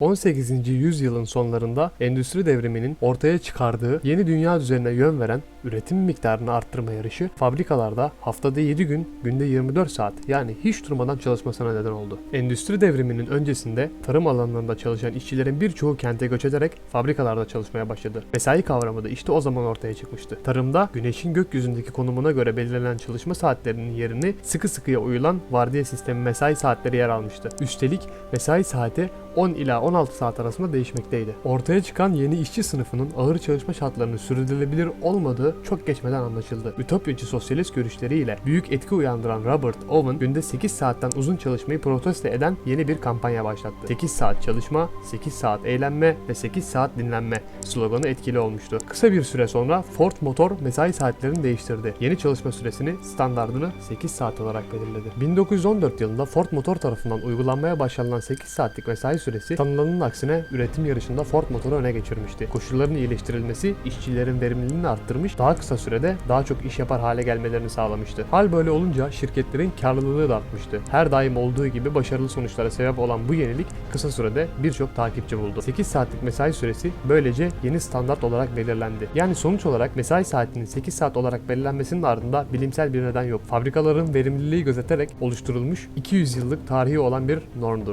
18. yüzyılın sonlarında endüstri devriminin ortaya çıkardığı yeni dünya düzenine yön veren üretim miktarını arttırma yarışı fabrikalarda haftada 7 gün, günde 24 saat yani hiç durmadan çalışmasına neden oldu. Endüstri devriminin öncesinde tarım alanlarında çalışan işçilerin birçoğu kente göç ederek fabrikalarda çalışmaya başladı. Mesai kavramı da işte o zaman ortaya çıkmıştı. Tarımda güneşin gökyüzündeki konumuna göre belirlenen çalışma saatlerinin yerini sıkı sıkıya uyulan vardiya sistemi mesai saatleri yer almıştı. Üstelik mesai saati 10 ila 16 saat arasında değişmekteydi. Ortaya çıkan yeni işçi sınıfının ağır çalışma şartlarının sürdürülebilir olmadığı çok geçmeden anlaşıldı. Ütopyacı sosyalist görüşleriyle büyük etki uyandıran Robert Owen günde 8 saatten uzun çalışmayı protesto eden yeni bir kampanya başlattı. 8 saat çalışma, 8 saat eğlenme ve 8 saat dinlenme sloganı etkili olmuştu. Kısa bir süre sonra Ford Motor mesai saatlerini değiştirdi. Yeni çalışma süresini standardını 8 saat olarak belirledi. 1914 yılında Ford Motor tarafından uygulanmaya başlanılan 8 saatlik mesai süresi tanınanın aksine üretim yarışında Ford Motor'u öne geçirmişti. Koşulların iyileştirilmesi işçilerin verimliliğini arttırmış, daha kısa sürede daha çok iş yapar hale gelmelerini sağlamıştı. Hal böyle olunca şirketlerin karlılığı da artmıştı. Her daim olduğu gibi başarılı sonuçlara sebep olan bu yenilik kısa sürede birçok takipçi buldu. 8 saatlik mesai süresi böylece yeni standart olarak belirlendi. Yani sonuç olarak mesai saatinin 8 saat olarak belirlenmesinin ardında bilimsel bir neden yok. Fabrikaların verimliliği gözeterek oluşturulmuş 200 yıllık tarihi olan bir normdur.